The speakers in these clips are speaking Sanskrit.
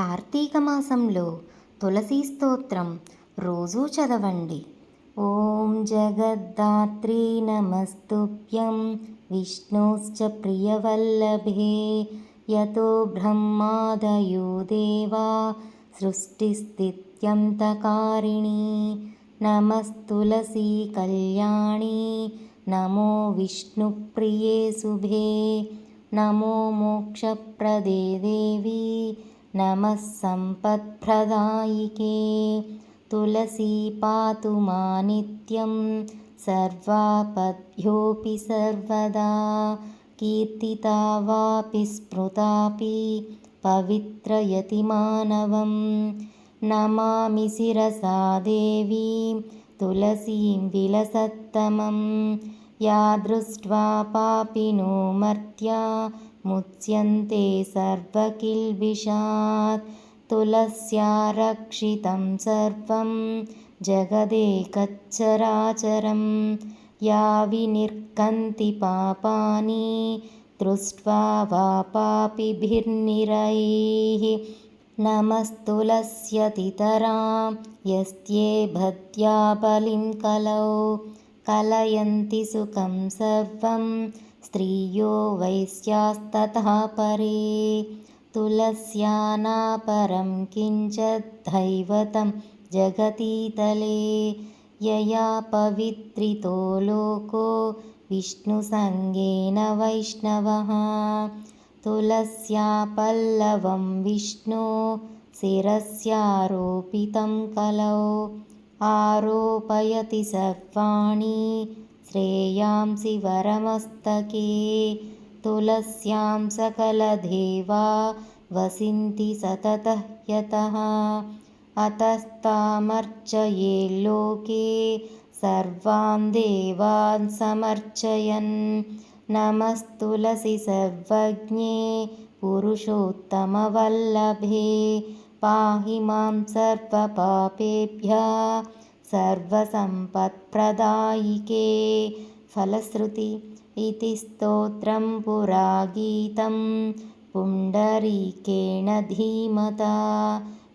కార్తీక మాసంలో తులసీ స్తోత్రం రోజూ చదవండి. ఓం జగద్ధాత్రీ నమస్తుభ్యం. విష్ణోశ్చ ప్రియవల్లభే. యతో బ్రహ్మాదయో దేవా సృష్టిస్థిత్యంతకారిణి. నమస్తులసీ కళ్యాణి. నమో విష్ణుప్రియే శుభే. నమో మోక్షప్రదే దేవి. नमः सम्पत्प्रदायिके तुलसी पातु मा नित्यं सर्वापद्योऽपि सर्वदा। कीर्तिता वापि स्मृतापि पवित्रयति मानवं नमामि शिरसा देवीं तुलसीं विलसत्तमं या दृष्ट्वा पापिनो मर्त्या मुच्यन्ते सर्वकिल्बिषात्। तुलस्या रक्षितं सर्वं जगदेकच्चराचरं या विनिर्कन्ति पापानि दृष्ट्वा वा पापिभिर्निरैः। नमस्तुलस्यतितरां यस्त्ये भद्या बलिं कलौ कलयन्ति सुखं सर्वं स्त्रियो वैश्यास्ततः परे। तुलस्यानापरं किञ्चिद्धैवतं जगतीतले। यया पवित्रितो लोको विष्णुसङ्गेन वैष्णवः। तुलस्या पल्लवं विष्णो शिरस्यारोपितं कलौ आरोपयति सर्वाणि श्रेयांसि वरमस्तके तुलस्यां सकलदेवा वसिन्ति सततः यतः। अतस्तामर्चयेल्लोके सर्वान् देवान् समर्चयन्। नमस्तुलसि सर्वज्ञे पुरुषोत्तमवल्लभे पाहि मां सर्वपापेभ्यः सर्वसम्पत्प्रदायिके। फलश्रुति इति स्तोत्रं पुरा गीतं पुण्डरीकेण धीमता।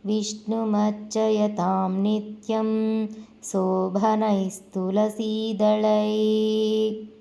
विष्णुमर्चयतां नित्यं शोभनैस्तुलसीदळैः